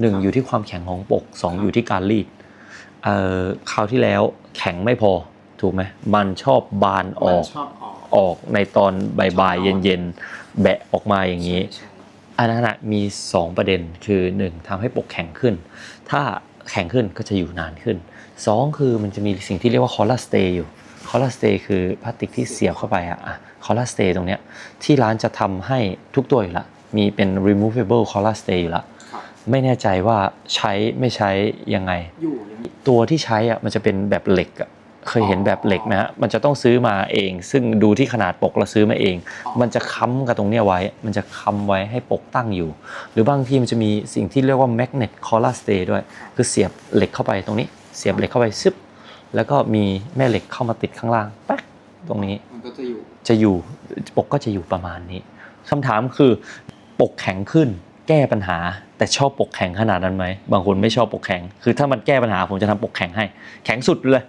หนึ่งอยู่ที่ความแข็งของปกสองอยู่ที่การรีดเอ่อคราวที่แล้วแข็งไม่พอถูกไหมมันชอบบานอมันอกชอบออกออกในตอนบ่ายชอบออกๆเย็นๆแบะออกมาอย่างนี้ใช่อันนั้นนะมี 2 ประเด็นคือ 1ทำให้ปกแข็งขึ้น ถ้าแข็งขึ้นก็จะอยู่นานขึ้น 2 คือมันจะมีสิ่งที่เรียกว่าคอลลาสเตย์อยู่คอลลาสเตย์คือพลาสติกที่เสียบเข้าไปอะอะคอลลาสเตย์ตรงเนี้ยที่ร้านจะทำให้ทุกตัวอยู่ละมีเป็น removable collar stay อยู่ละครับ ไม่แน่ใจว่าใช้ไม่ใช้ยังไง อยู่อย่างนี้ ตัวที่ใช้อะมันจะเป็นแบบเหล็กอะเคยเห็นแบบเหล็กไหมฮะมันจะต้องซื้อมาเอง ซึ่งดูที่ขนาดปกเราซื้อมาเองอ๋อมันจะค้ำกับตรงเนี้ยไว้ มันจะค้ำไว้ให้ปกตั้งอยู่ หรือบางทีมันจะมีสิ่งที่เรียกว่า magnet collar stay ด้วย คือเสียบเหล็กเข้าไปตรงนี้ เสียบเหล็กเข้าไปซึบแล้วก็มีแม่เหล็กเข้ามาติดข้างล่างแป๊กตรงนี้มันก็จะอยู่จะอยู่ปกก็จะอยู่ประมาณนี้คำถามคือปกแข็งขึ้น แก้ปัญหา แต่ชอบปกแข็งขนาดนั้นไหมบางคนไม่ชอบปกแข็ง คือถ้ามันแก้ปัญหาผมจะทำปกแข็งให้ แข็งสุดเลย